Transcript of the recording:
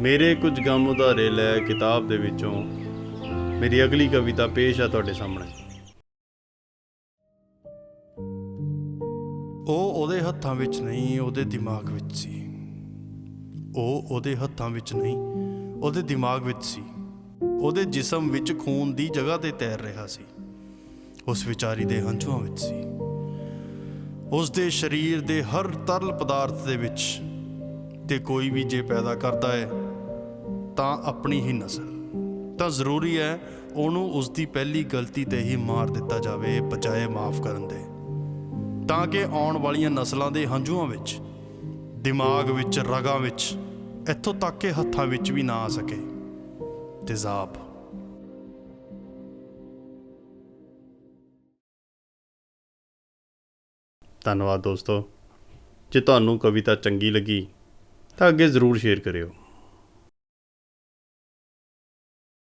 ਮੇਰੇ ਕੁਝ ਗਮ ਉਧਾਰੇ ਲੈ ਕਿਤਾਬ ਦੇ ਵਿੱਚੋਂ ਮੇਰੀ ਅਗਲੀ ਕਵਿਤਾ ਪੇਸ਼ ਆ ਤੁਹਾਡੇ ਸਾਹਮਣੇ। ਉਹ ਉਹਦੇ ਹੱਥਾਂ ਵਿੱਚ ਨਹੀਂ, ਉਹਦੇ ਦਿਮਾਗ ਵਿੱਚ ਸੀ। ਉਹ ਉਹਦੇ ਹੱਥਾਂ ਵਿੱਚ ਨਹੀਂ, ਉਹਦੇ ਦਿਮਾਗ ਵਿੱਚ ਸੀ। ਉਹਦੇ ਜਿਸਮ ਵਿੱਚ ਖੂਨ ਦੀ ਜਗ੍ਹਾ ਤੇ ਤੈਰ ਰਿਹਾ ਸੀ। ਉਸ ਵਿਚਾਰੀ ਦੇ ਹੰਝੂਆਂ ਵਿੱਚ ਸੀ। ਉਸ ਦੇ ਸਰੀਰ ਦੇ ਹਰ ਤਰਲ ਪਦਾਰਥ ਦੇ ਵਿੱਚ ਤੇ ਕੋਈ ਵੀ ਜੇ ਪੈਦਾ ਕਰਦਾ ਹੈ ਤਾਂ ਆਪਣੀ ਹੀ ਨਸਲ ਤਾਂ ਜ਼ਰੂਰੀ ਹੈ ਉਹਨੂੰ ਉਸ ਦੀ ਪਹਿਲੀ ਗਲਤੀ ਤੇ ਹੀ ਮਾਰ ਦਿੱਤਾ ਜਾਵੇ ਬਜਾਏ ਮਾਫ ਕਰਨ ਦੇ। ਤਾਂ ਕਿ ਆਉਣ ਵਾਲੀਆਂ ਨਸਲਾਂ ਦੇ ਹੰਝੂਆਂ ਵਿੱਚ, ਦਿਮਾਗ ਵਿੱਚ, ਰਗਾਂ ਵਿੱਚ, ਇੱਥੋਂ ਤੱਕ ਕਿ ਹੱਥਾਂ ਵਿੱਚ ਵੀ ਨਾ ਆ ਸਕੇ। ਤੇਜ਼ਾਬ। ਧੰਨਵਾਦ ਦੋਸਤੋ। ਜੇ ਤੁਹਾਨੂੰ ਕਵਿਤਾ ਚੰਗੀ ਲੱਗੀ, ਤਾਂ ਅੱਗੇ ਜ਼ਰੂਰ ਸ਼ੇਅਰ ਕਰਿਓ।